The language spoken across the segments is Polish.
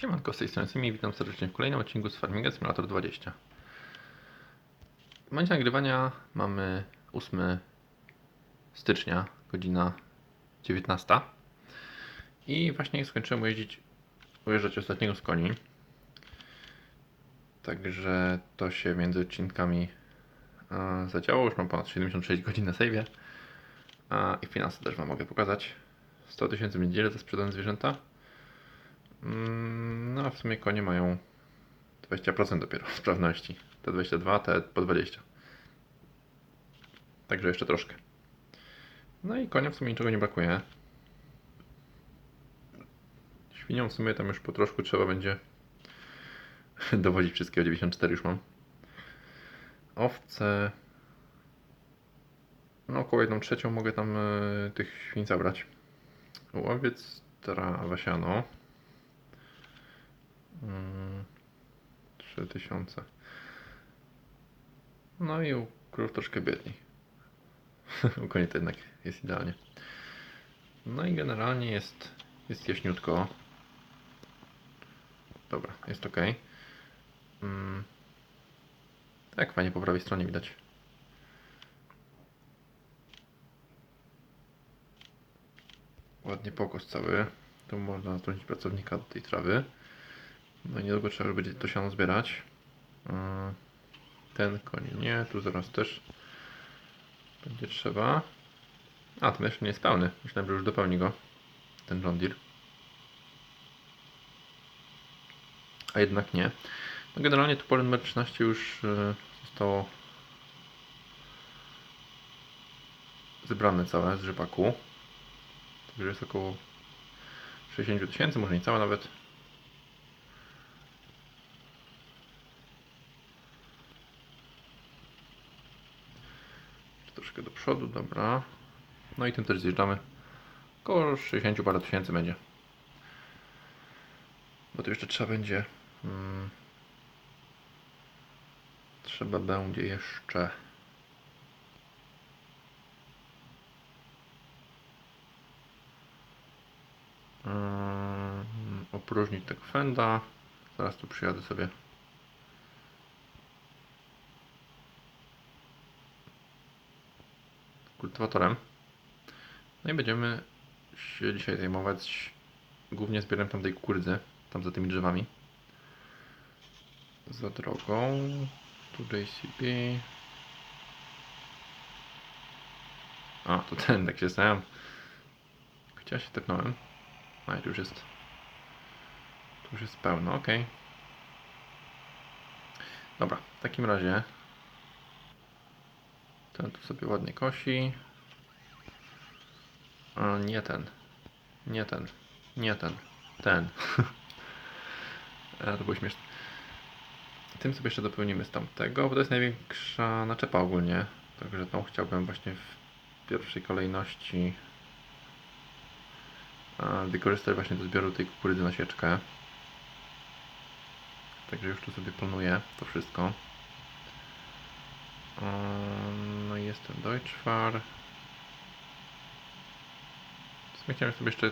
Siemanko, z tej strony Simi, witam serdecznie w kolejnym odcinku z Farminga Simulator 20. W momencie nagrywania mamy 8 stycznia, godzina 19. I właśnie skończyłem jeździć, ujeżdżać ostatniego z koni. Także to się między odcinkami e, zadziało. Już mam ponad 76 godzin na save'ie. A, I finanse też Wam mogę pokazać. 100 tysięcy w niedzielę za sprzedane zwierzęta. Mm, No a w sumie konie mają 20% dopiero sprawności. Te 22, te po 20. Także jeszcze troszkę. No i konia w sumie niczego nie brakuje. Świnią w sumie tam już po troszku trzeba będzie dowodzić wszystkiego. 94 już mam. Owce. No około 1 trzecią mogę tam e, tych świń zabrać. Łowiec, trawa, siano. Mm, 3000. No i u krów troszkę biedniej. u koni to jednak jest idealnie. No i generalnie jest, jest jaśniutko. Dobra, jest ok. Mm. Tak, fajnie po prawej stronie widać. Ładnie pokos cały. Tu można zatrudnić pracownika do tej trawy. No niedługo trzeba będzie to siano zbierać. Yy, Ten koń nie, tu zaraz też będzie trzeba. A, ten jeszcze nie jest pełny. Myślałem, że już dopełni go ten John Deere. A jednak nie. No generalnie tu pole numer 13 już yy, zostało zebrane całe z rzepaku. Także jest około 60 tysięcy, może nie całe nawet. Troszkę do przodu, dobra. No i tym też zjeżdżamy. Około 60 parę tysięcy będzie. Bo tu jeszcze trzeba będzie. Hmm, trzeba będzie jeszcze. Mm, opróżnić tego fenda. Zaraz tu przyjadę sobie. Kultywatorem. No i będziemy się dzisiaj zajmować głównie zbierem tamtej kukurydzy, tam za tymi drzewami. Za drogą. Tu JCB. A, to ten, tak się. Gdzie ja się tepnąłem? A, i tu już jest. Tu już jest pełno, ok. Dobra, w takim razie ten tu sobie ładnie kosi. A, nie ten. Nie ten. Nie ten. Ten. To było śmieszne. Tym sobie jeszcze dopełnimy z tamtego, bo to jest największa naczepa ogólnie. Także tą chciałbym właśnie w pierwszej kolejności wykorzystać właśnie do zbioru tej kukurydzy na sieczkę. Także już tu sobie planuję to wszystko. Um, jest ten sumie chciałem sobie jeszcze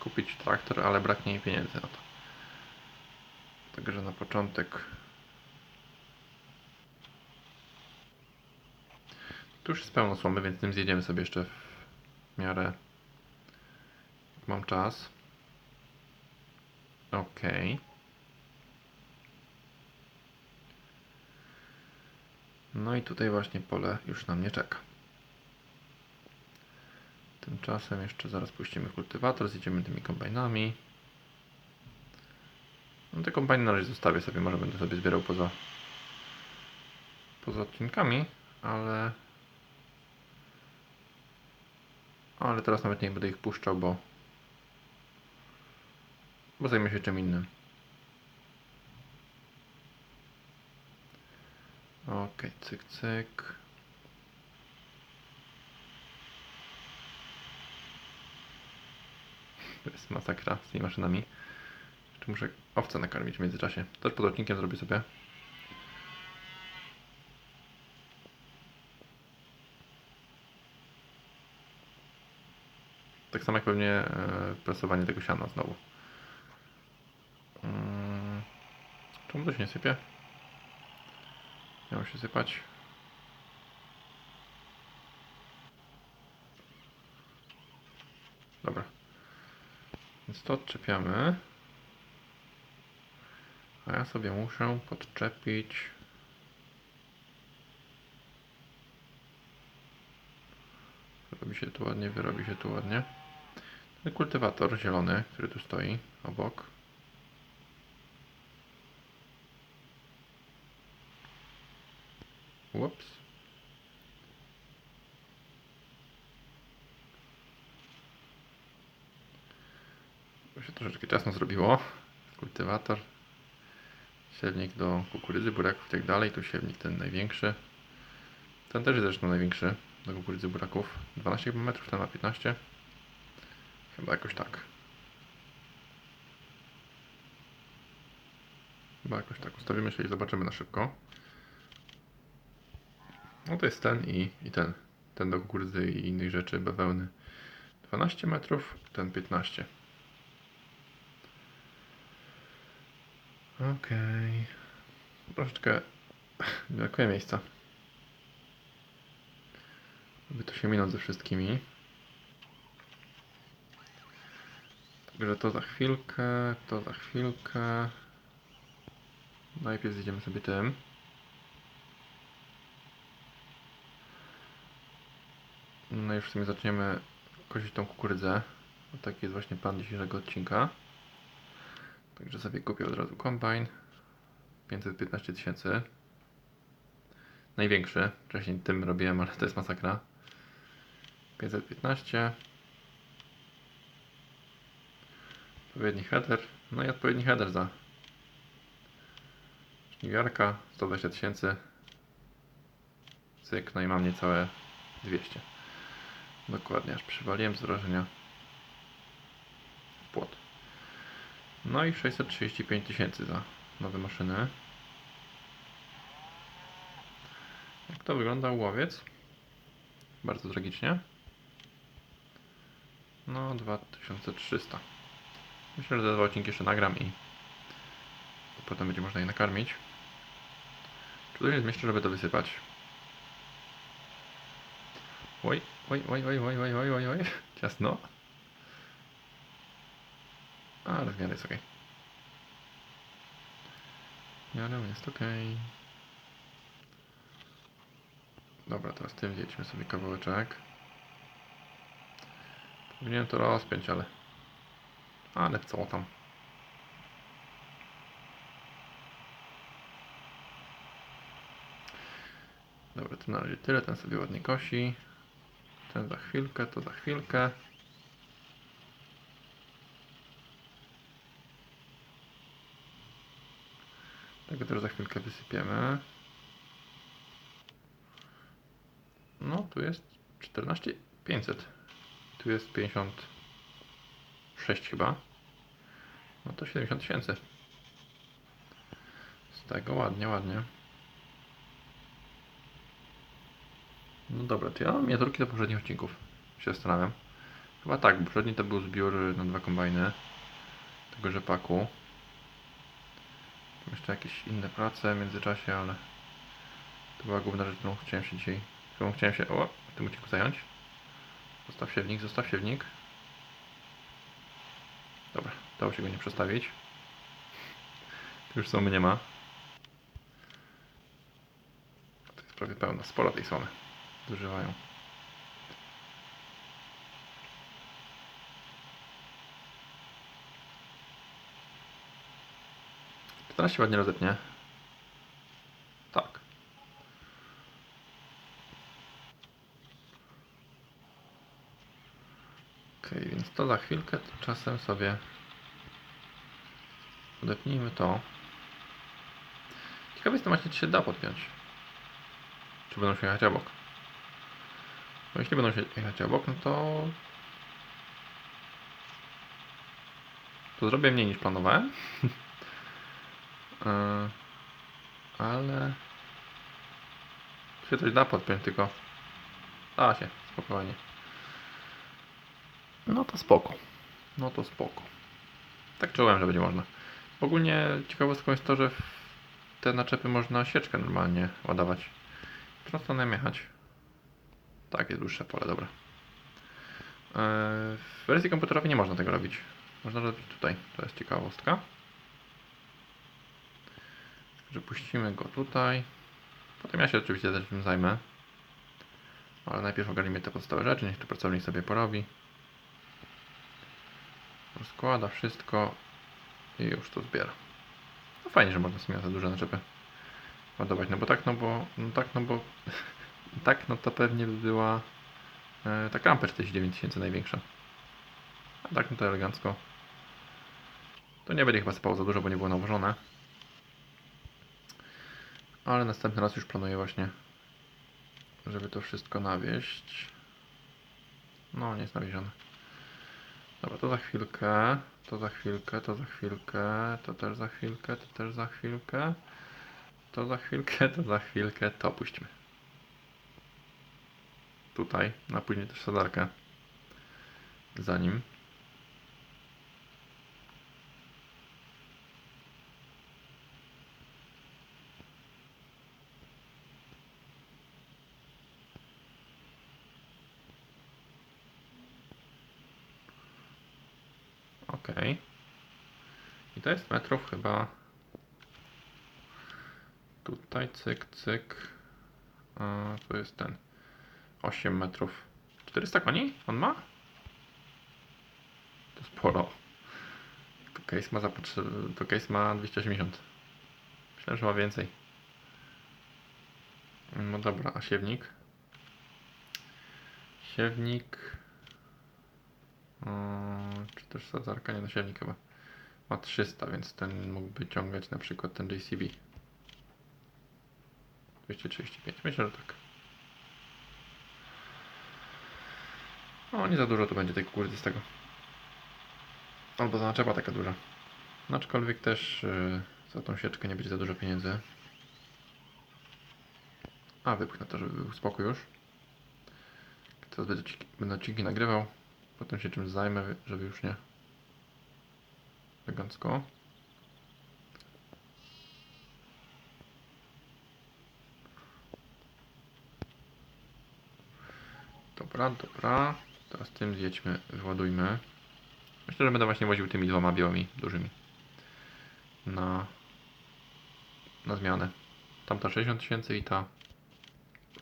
kupić traktor, ale braknie mi pieniędzy na to. Także na początek Tu już jest pełno słomy, więc tym zjedziemy sobie jeszcze w miarę jak mam czas. Okej. No i tutaj właśnie pole już na mnie czeka. Tymczasem jeszcze zaraz puścimy kultywator, zjedziemy tymi kombajnami. No te kombajny na razie zostawię sobie, może będę sobie zbierał poza poza odcinkami, ale ale teraz nawet nie będę ich puszczał, bo bo zajmę się czym innym. Okej, cyk, cyk. To jest masakra z tymi maszynami. Jeszcze muszę owce nakarmić w międzyczasie. Też pod odcinkiem zrobię sobie. Tak samo jak pewnie e, presowanie tego siana znowu. Mm. Czemu to się nie sypie? Miało się sypać. Dobra. Więc to odczepiamy. A ja sobie muszę podczepić. Robi się tu ładnie, wyrobi się tu ładnie. Ten kultywator zielony, który tu stoi obok. Ups. To się troszeczkę ciasno zrobiło. Kultywator. Siewnik do kukurydzy, buraków i tak dalej. Tu siewnik ten największy. Ten też jest zresztą największy do kukurydzy, buraków. 12 chyba metrów, ten ma 15. Chyba jakoś tak. Chyba jakoś tak. Ustawimy się i zobaczymy na szybko. No to jest ten i, i ten. Ten do kukurydzy i innych rzeczy, bawełny. 12 metrów, ten 15. Okej. Troszeczkę brakuje miejsca. By to się minąć ze wszystkimi. Także to za chwilkę, to za chwilkę. Najpierw zjedziemy sobie tym. No i już w sumie zaczniemy kosić tą kukurydzę. Taki jest właśnie plan dzisiejszego odcinka. Także sobie kupię od razu kombajn. 515 tysięcy. Największy. Wcześniej tym robiłem, ale to jest masakra. 515. Odpowiedni header. No i odpowiedni header za żniwiarka. 120 tysięcy. Cyk, no i mam niecałe 200. Dokładnie, aż przywaliłem z wrażenia płot. No i 635 tysięcy za nowe maszyny. Jak to wygląda łowiec? Bardzo tragicznie. No 2300. Myślę, że te dwa odcinki jeszcze nagram i potem będzie można je nakarmić. Czy tu jest miejsce, żeby to wysypać? Oj, oj, oj, oj, oj, oj, oj, oj, oj. Ciasno. Ale w miarę jest ok. W miarę jest ok. Dobra, teraz tym zjedźmy sobie kawałeczek. Powinienem to rozpiąć, ale... Ale co tam. Dobra, to na razie tyle. Ten sobie ładnie kosi. Ten za chwilkę, to za chwilkę. Tego też za chwilkę wysypiemy. No, tu jest 14 500. Tu jest 56 chyba. No to 70 tysięcy. Z tego ładnie, ładnie. No dobra, to ja mam miniaturki do poprzednich odcinków. Się zastanawiam. Chyba tak, bo poprzedni to był zbiór na dwa kombajny. Tego rzepaku. Jeszcze jakieś inne prace w międzyczasie, ale to była główna rzecz, którą chciałem się dzisiaj, którą chciałem się o, w tym odcinku zająć. Zostaw siewnik, zostaw siewnik. Dobra, dało się go nie przestawić. Tu już somy nie ma. To jest prawie pełna, sporo tej somy zużywają. Teraz się ładnie rozepnie. Tak. Ok, więc to za chwilkę czasem sobie odepnijmy to. Ciekawe jestem właśnie, czy się da podpiąć. Czy będą się jechać obok. Bo jeśli będą się jechać obok, no to... To zrobię mniej niż planowałem. Yy, ale się coś da podpiąć, tylko da się, spokojnie. No to spoko. No to spoko. Tak czułem, że będzie można. Ogólnie ciekawostką jest to, że te naczepy można sieczkę normalnie ładować. Którą stronę jechać? Tak, jest dłuższe pole, dobra. Eee, W wersji komputerowej nie można tego robić. Można robić tutaj. To jest ciekawostka. Że puścimy go tutaj. Potem ja się oczywiście też tym zajmę. Ale najpierw ogarnijmy te podstawowe rzeczy, niech to pracownik sobie porobi. Rozkłada wszystko i już to zbiera. No fajnie, że można w sumie za duże naczepy ładować, no bo tak, no bo, no tak, no bo, tak, no to pewnie by była e, ta Camper 49 tysięcy największa. A tak, no to elegancko. To nie będzie chyba sypało za dużo, bo nie było nałożone. Ale następny raz już planuję właśnie, żeby to wszystko nawieść. No, nie jest nawiezione. Dobra, to za chwilkę, to za chwilkę, to za chwilkę, to też za chwilkę, to też za chwilkę, to za chwilkę, to za chwilkę, to puśćmy. Tutaj, a później też sadarkę. Za nim. Ok. I to jest metrów chyba. Tutaj cyk, cyk. A, to jest ten. 8 metrów. 400 koni? On ma? To sporo. To case ma zapotrzeb... To case ma 280. Myślałem, że ma więcej. No dobra, a siewnik? Siewnik. Yy, czy też sadzarka? Nie, no siewnik chyba. Ma 300, więc ten mógłby ciągać na przykład ten JCB. 235. Myślę, że tak. No, nie za dużo tu będzie tej kukurydzy z tego. Albo za naczepa taka duża. Aczkolwiek też yy, za tą sieczkę nie będzie za dużo pieniędzy. A, wypchnę to, żeby był spokój już. Teraz będę, będę odcinki nagrywał. Potem się czymś zajmę, żeby już nie. Elegancko. Dobra, dobra. Teraz tym zjedźmy, wyładujmy. Myślę, że będę właśnie woził tymi dwoma białymi, dużymi. Na, na zmianę. Tamta 60 tysięcy i ta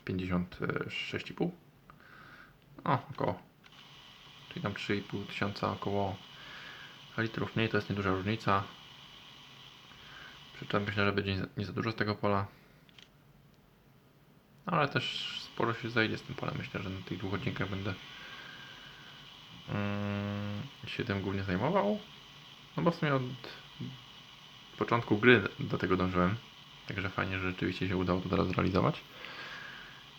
56,5. O, około. Czyli tam 3,5 tysiąca około litrów mniej, to jest nieduża różnica. Przy czym myślę, że będzie nie za- dużo z tego pola. Ale też sporo się zajdzie z tym polem. Myślę, że na tych dwóch odcinkach będę się tym głównie zajmował. No bo w sumie od początku gry do tego dążyłem. Także fajnie, że rzeczywiście się udało to teraz zrealizować.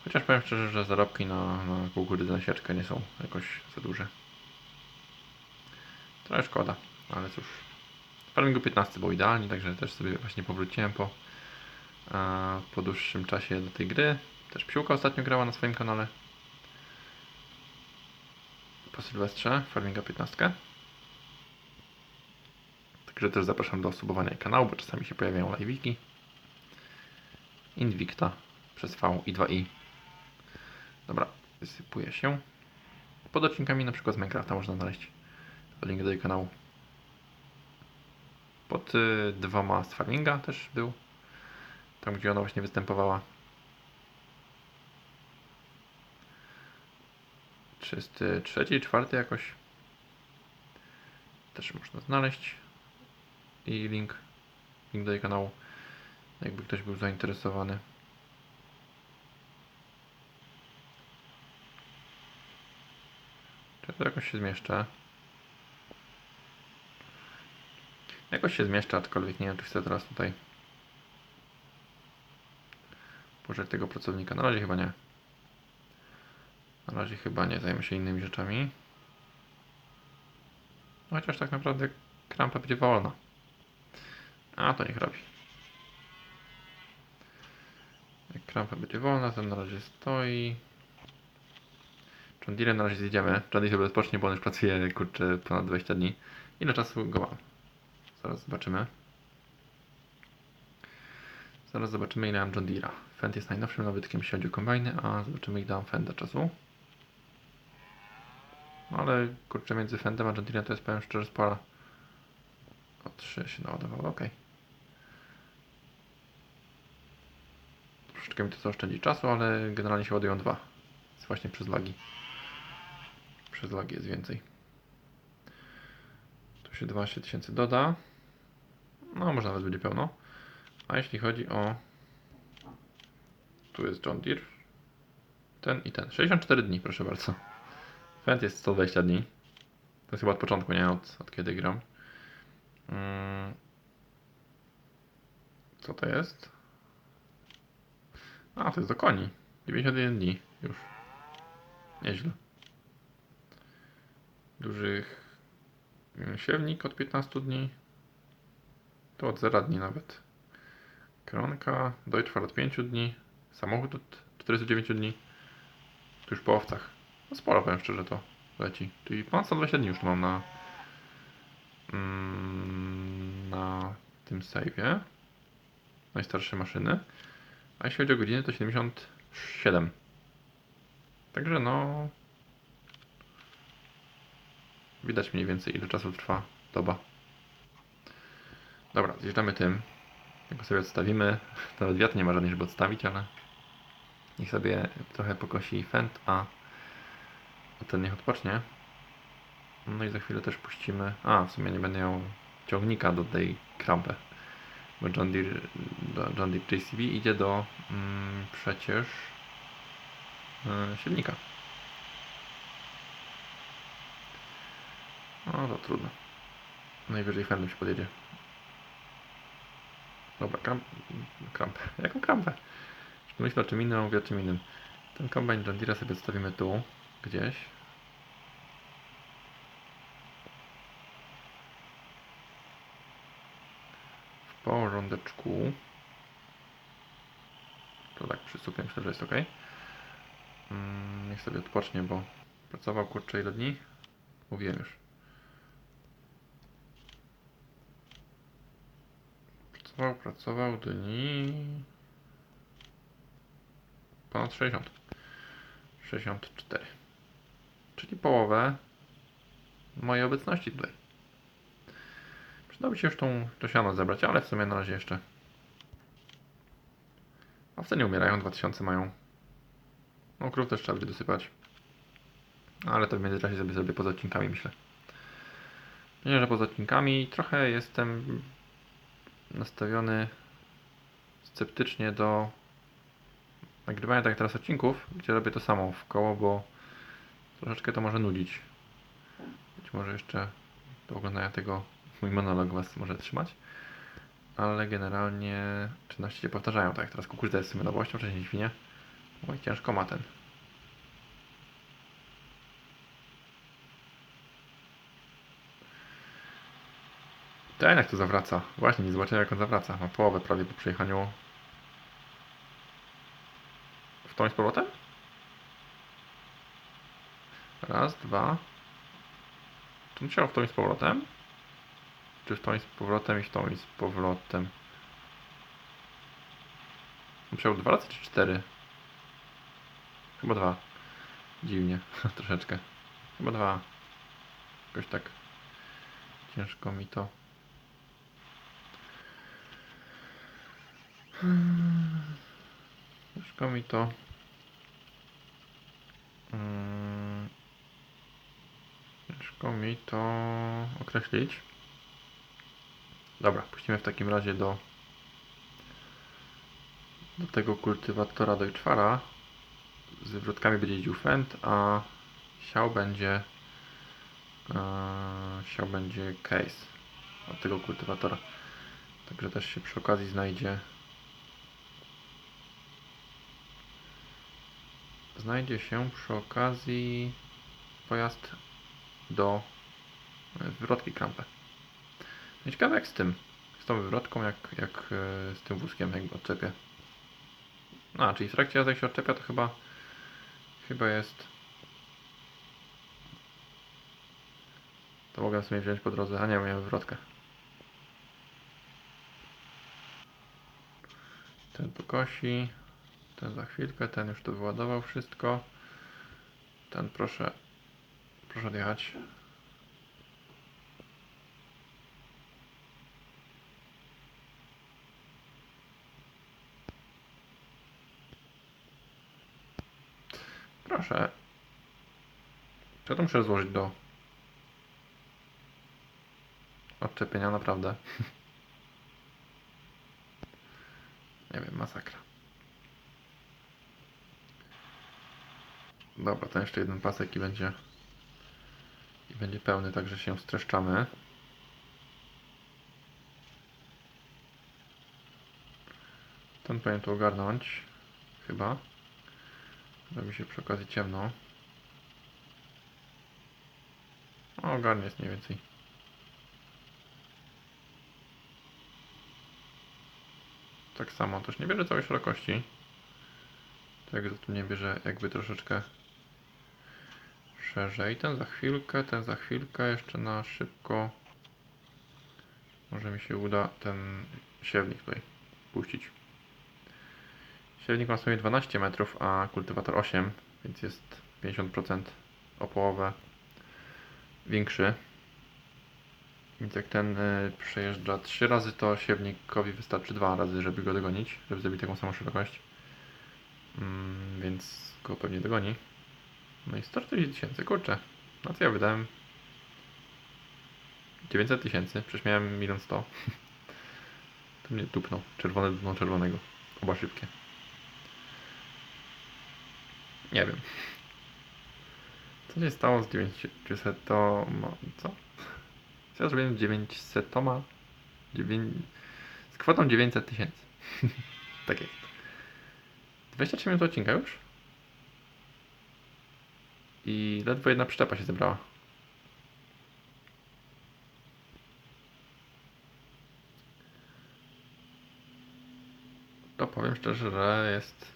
Chociaż powiem szczerze, że zarobki na, na kukurydzę na sieczkę nie są jakoś za duże. Trochę szkoda, ale cóż. Farmingu 15 był idealnie, także też sobie właśnie powróciłem po, e, po dłuższym czasie do tej gry. Też Psiłka ostatnio grała na swoim kanale. Sylwestrze, Farminga 15. Także też zapraszam do subowania jej kanału, bo czasami się pojawiają live'iki. Invicta przez V i 2i. Dobra, wysypuje się. Pod odcinkami na przykład z Minecrafta można znaleźć link do jej kanału. Pod y, dwoma z Farminga też był. Tam gdzie ona właśnie występowała. 33, czwarty jakoś. Też można znaleźć. I link, link do jej kanału. Jakby ktoś był zainteresowany. Czy to jakoś się zmieszczę? Jakoś się zmieszczę, aczkolwiek nie wiem, czy chcę teraz tutaj położyć tego pracownika. Na razie chyba nie. Na razie chyba nie, zajmę się innymi rzeczami. Chociaż tak naprawdę krampa będzie wolna. A to niech robi. Jak krampa będzie wolna, to na razie stoi. John na razie zjedziemy. John sobie rozpocznie, bo on już pracuje kurczę ponad 20 dni. Ile czasu go mam? Zaraz zobaczymy. Zaraz zobaczymy ile mam John Deere'a. Fend jest najnowszym nabytkiem jeśli chodzi o kombajny, a zobaczymy ile dam Fenda czasu. Ale kurczę między Fendem a Deere'em to jest powiem szczerze spora. O 3 się naładowało, ok. Troszeczkę mi to zaoszczędzi czasu, ale generalnie się ładują dwa. Jest właśnie przez lagi. Przez lagi jest więcej. Tu się 12 tysięcy doda. No, może nawet będzie pełno. A jeśli chodzi o. Tu jest John Deere. Ten i ten. 64 dni, proszę bardzo. Fent jest 120 dni. To jest chyba od początku, nie od, od kiedy gram. Mm. Co to jest? A, to jest do koni. 91 dni już. Nieźle. Dużych siewnik od 15 dni. To od 0 dni nawet. Kronka, Deutschfar od 5 dni. Samochód od 49 dni. Tu już po owcach. No sporo powiem szczerze to leci. Czyli ponad 120 dni już mam na mm, na tym save'ie. Najstarsze maszyny. A jeśli chodzi o godziny to 77. Także no widać mniej więcej ile czasu trwa doba. Dobra, zjeżdżamy tym. Tylko sobie odstawimy. Nawet wiatr nie ma żadnej, żeby odstawić, ale niech sobie trochę pokosi fent, a a ten niech odpocznie. No i za chwilę też puścimy. A, w sumie nie będę miał ciągnika do tej krampy. Bo John Deere, John Deere JCB idzie do mm, przecież yy, silnika. No to trudno. Najwyżej fendem się podjedzie. Dobra, kramp, krampę. Jaką krampę? Myślę o czym innym, a mówię o czym innym. Ten kombajn John Deere'a sobie zostawimy tu, gdzieś. W porządeczku. To tak przystąpię, myślę, że jest ok. Mm, niech sobie odpocznie, bo pracował kurczę ile dni? Mówiłem już. Pracował, pracował dni... Ponad 60. 64. Czyli połowę mojej obecności tutaj. Przydałoby się już tą, to siano zebrać, ale w sumie na razie jeszcze. Owce nie umierają, 2000 mają. No krów też trzeba będzie dosypać. Ale to w międzyczasie sobie zrobię poza odcinkami, myślę. Myślę, że poza odcinkami trochę jestem nastawiony sceptycznie do nagrywania tak teraz odcinków, gdzie robię to samo w koło, bo troszeczkę to może nudzić. Być może jeszcze do oglądania tego mój monolog Was może trzymać. Ale generalnie czynności się powtarzają, tak jak teraz kukurydza jest sumie nowością, wcześniej świnie. Oj, ciężko ma ten. Ten jak to zawraca. Właśnie, nie zobaczyłem jak on zawraca. Ma połowę prawie po przejechaniu w tą z powrotem? Raz, dwa. Czy musiał w tą i z powrotem? Czy w tą i z powrotem i w tą i z powrotem? Musiał dwa razy czy cztery? Chyba dwa. Dziwnie, troszeczkę. Chyba dwa. Jakoś tak ciężko mi to. Ciężko mi to. Mm, Ciężko mi to określić. Dobra, puścimy w takim razie do do tego kultywatora Deutschfara. Z wywrotkami będzie jeździł a siał będzie e, siał będzie case od tego kultywatora. Także też się przy okazji znajdzie znajdzie się przy okazji pojazd do e, wywrotki krampę. No ciekawe jak z tym, z tą wywrotką, jak, jak e, z tym wózkiem, jak go odczepię. A, czyli w trakcie jazdy jak się odczepia, to chyba chyba jest to mogę sobie wziąć po drodze, a nie, miałem wywrotkę. Ten tu kosi. Ten za chwilkę. Ten już tu wyładował wszystko. Ten proszę. Proszę odjechać. Proszę. Ja to muszę złożyć do odczepienia naprawdę? Nie wiem, masakra. Dobra, to jeszcze jeden pasek i będzie i będzie pełny, także się streszczamy. Ten powinien tu ogarnąć. Chyba. Robi się przy okazji ciemno. O, ogarnie jest mniej więcej. Tak samo, też nie bierze całej szerokości. Tak, tu nie bierze jakby troszeczkę szerzej. Ten za chwilkę, ten za chwilkę, jeszcze na szybko. Może mi się uda ten siewnik tutaj puścić. Siewnik ma sobie 12 metrów, a kultywator 8, więc jest 50% o połowę większy. Więc jak ten y, przejeżdża 3 razy, to siewnikowi wystarczy 2 razy, żeby go dogonić, żeby zrobić taką samą szerokość. Mm, więc go pewnie dogoni. No i 140 tysięcy, kurczę. Na co ja wydałem? 900 tysięcy, przecież miałem 1 100. To mnie tupnął. Czerwone dupnął czerwonego. Oba szybkie. Nie wiem. Co się stało z 900 to... ma- Co? Co ja zrobiłem z 900 to ma? 9... Z kwotą 900 tysięcy. tak jest. 23 minut odcinka już? I ledwo jedna przyczepa się zebrała. To powiem szczerze, że jest.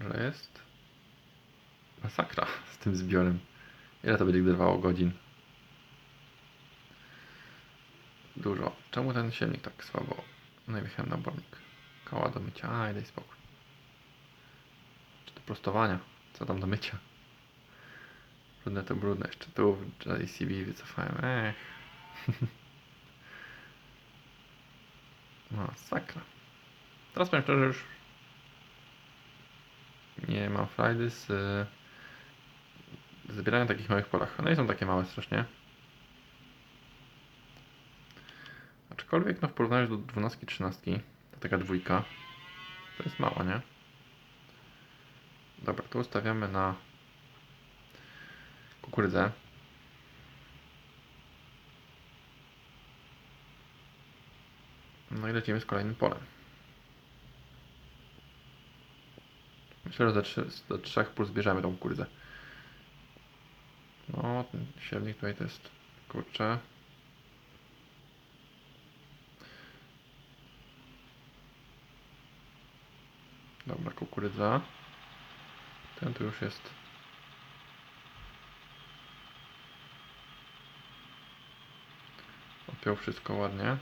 Że jest. Masakra z tym zbiorem. Ile to będzie trwało godzin? Dużo. Czemu ten silnik tak słabo? No i wjechałem na obornik. Koła do mycia. Aj, daj spokój. Prostowania? Co tam do mycia? Brudne to brudne. Jeszcze tu JCB wycofałem. Ech. Masakra. Teraz powiem szczerze, już nie mam frajdy z y, zbierania takich małych polach. One nie są takie małe strasznie. Aczkolwiek no w porównaniu do 12 13 to taka dwójka to jest mała, nie? Dobra, tu ustawiamy na kukurydzę. No i lecimy z kolejnym polem. Myślę, że ze, trzy, do trzech pól zbierzemy tą kukurydzę. No, ten siewnik tutaj to jest, kurczę. Dobra, kukurydza. Ten tu już jest. Opiął wszystko ładnie.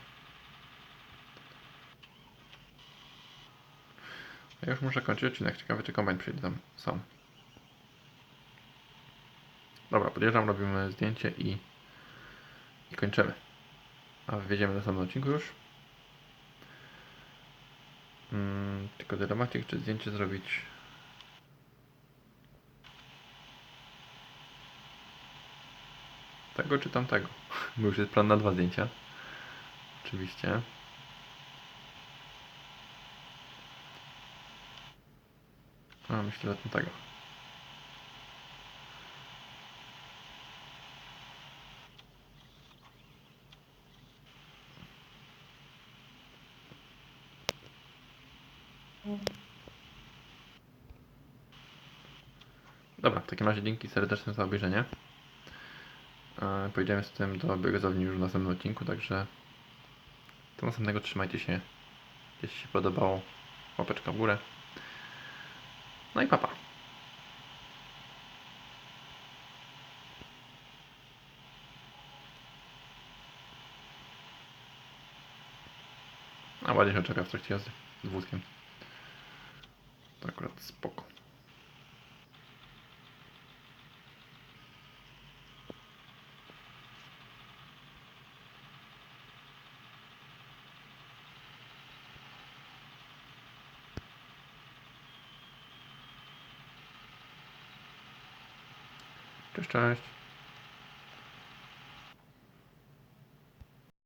Ja już muszę kończyć odcinek. Ciekawy, czy kombajn przyjdzie tam sam. Dobra, podjeżdżam, robimy zdjęcie i, i kończymy. A wjedziemy na samym odcinku już. Mm, tylko dylematik, czy zdjęcie zrobić tego czy tamtego. Bo już jest plan na dwa zdjęcia. Oczywiście. A, myślę, że tamtego. Dobra, w takim razie dzięki serdeczne za obejrzenie. E, Pojedziemy z tym do biogazowni już w następnym odcinku, także do następnego trzymajcie się. Jeśli się podobało, łapeczka w górę. No i papa. A ładnie się czeka w trakcie jazdy wózkiem. To akurat spoko. Cześć.